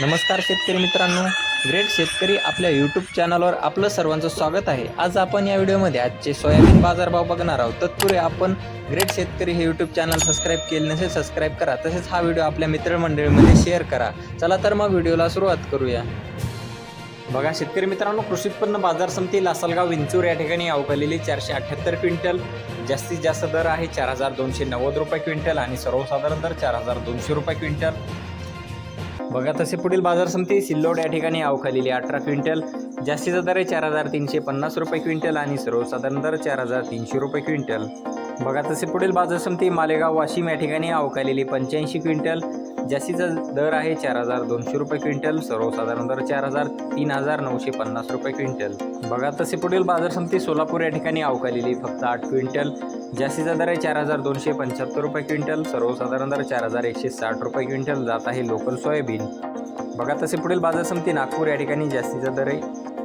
नमस्कार शेतकरी मित्रांनो. ग्रेट शेतकरी आपल्या यूट्यूब चॅनलवर आपलं सर्वांचं स्वागत आहे. आज आपण या व्हिडिओमध्ये आजचे सोयाबीन बाजारभाव बघणार आहोत. तत्पूर्वी आपण ग्रेट शेतकरी हे यूट्यूब चॅनल सबस्क्राईब केले नसेल सबस्क्राईब करा. तसेच हा व्हिडिओ आपल्या मित्रमंडळीमध्ये शेअर करा. चला तर मग व्हिडिओला सुरुवात करूया. बघा शेतकरी मित्रांनो कृषी उत्पन्न बाजार समिती लासलगाव विंचूर या ठिकाणी अवकालेली चारशे अठ्ठ्याहत्तर क्विंटल. जास्तीत जास्त दर आहे चार हजार दोनशे नव्वद रुपये क्विंटल आणि सर्वसाधारण दर चार हजार दोनशे रुपये क्विंटल. बघा तसे पुढील बाजार समिती सिल्लोड या ठिकाणी अवखालेली अठरा क्विंटल जास्तीचा दर आहे चार हजार तीनशे पन्नास रुपये क्विंटल आणि सर्वसाधारण दर चार हजार तीनशे रुपये क्विंटल. बघा तसे पुढील बाजार समिती मालेगाव वाशिम या ठिकाणी अवकालेली पंच्याऐंशी क्विंटल. जास्तीचा दर आहे चार हजार दोनशे रुपये क्विंटल सर्वसाधारण दर चार हजार तीन हजार नऊशे पन्नास रुपये क्विंटल. बघा तसे पुढील बाजार समिती सोलापूर या ठिकाणी अवकालेली फक्त आठ क्विंटल. जास्तीचा दर आहे चार हजार दोनशे पंच्याहत्तर रुपये क्विंटल सर्वसाधारण दर चार हजार एकशे साठ रुपये क्विंटल. जात आहे लोकल सोयाबीन. बघा तसे पुढील बाजार समिती नागपूर या ठिकाणी जास्तीचा दर आहे